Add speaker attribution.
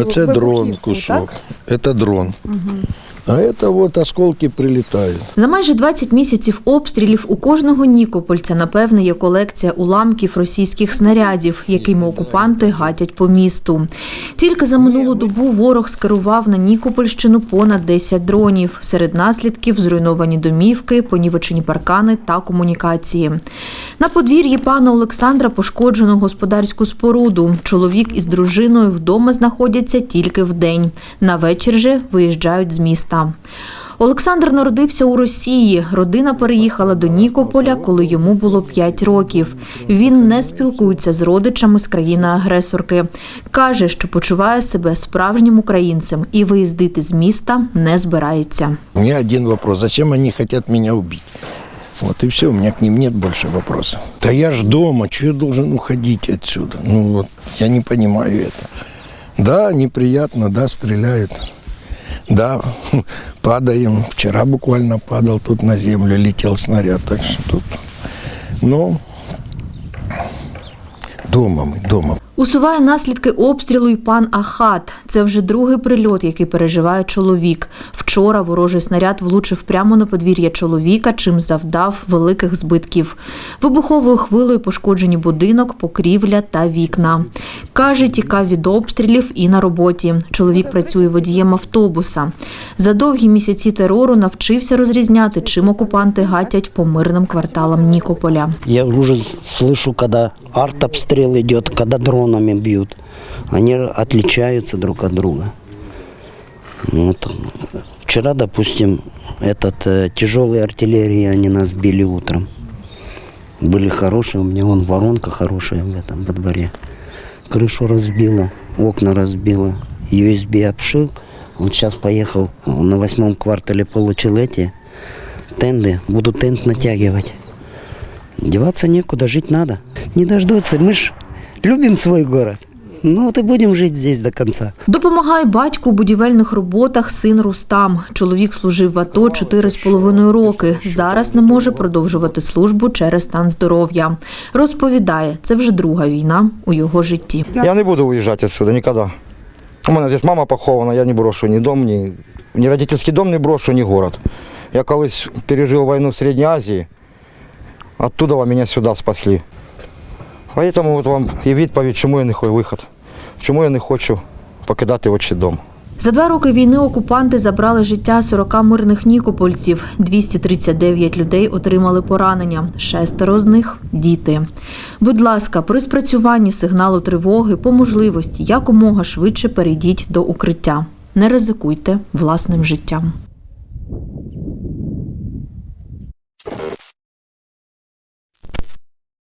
Speaker 1: Оце дрон кусок. Это дрон. А это вот осколки прилетают.
Speaker 2: За майже 20 місяців обстрілів у кожного нікопольця, напевне, є колекція уламків російських снарядів, якими окупанти гатять по місту. Тільки за минулу добу ворог скерував на Нікопольщину понад 10 дронів. Серед наслідків зруйновані домівки, понівечені паркани та комунікації. На подвір'ї пана Олександра пошкоджено господарську споруду. Чоловік із дружиною вдома знаходяться тільки вдень. На вечір же виїжджають з міста. Олександр народився у Росії. Родина переїхала до Нікополя, коли йому було 5 років. Він не спілкується з родичами з країни-агресорки. Каже, що почуває себе справжнім українцем і виїздити з міста не збирається.
Speaker 1: У меня один вопрос. Зачем они хотят меня убить? Вот и все, у меня к ним нет больше вопросов. Да я ж дома, что я должен уходить отсюда? Ну вот, я не понимаю это. Да, неприятно, да, стреляют. Да, падаем. Вчера буквально падал тут на землю, летел снаряд. Так что тут, ну, дома мы, дома.
Speaker 2: Усуває наслідки обстрілу й пан Ахат. Це вже другий прильот, який переживає чоловік. Вчора ворожий снаряд влучив прямо на подвір'я чоловіка, чим завдав великих збитків. Вибуховою хвилею пошкоджені будинок, покрівля та вікна. Каже, тікав від обстрілів і на роботі. Чоловік працює водієм автобуса. За довгі місяці терору навчився розрізняти, чим окупанти гатять по мирним кварталам Нікополя.
Speaker 3: Я уже слышу, когда артобстрел идет, когда дронами бьют. Они отличаются друг от друга. Вот. Вчера, допустим, этот э, тяжелой артиллерии они нас били утром. Были хорошие, у меня вон воронка хорошая в этом во дворе. Крышу разбила, окна разбила, USB обшил. Вот сейчас поехал на восьмом квартале получил эти тенды, буду тент натягивать. Деваться некуда, жить надо. Не дождаться, мы ж любим свой город. Ну вот и будем жить здесь до конца.
Speaker 2: Допомагає батьку у будівельних роботах син Рустам. Чоловік служив в АТО 4,5 роки. Зараз не може продовжувати службу через стан здоров'я. Розповідає, це вже друга війна у його житті.
Speaker 4: Я не буду уезжать отсюда никогда. У мене здесь мама похована, я не брошу ні дом, ні, ні родительський дом не брошу, ні город. Я колись пережив війну в Середній Азії, оттуда мене сюди спасли. Поэтому от вам і відповідь, чому я не хочу виход, чому я не хочу покидати отчий дом.
Speaker 2: За два роки війни окупанти забрали життя 40 мирних нікопольців. 239 людей отримали поранення. Шестеро з них діти. Будь ласка, при спрацюванні сигналу тривоги по можливості якомога швидше перейдіть до укриття. Не ризикуйте власним життям.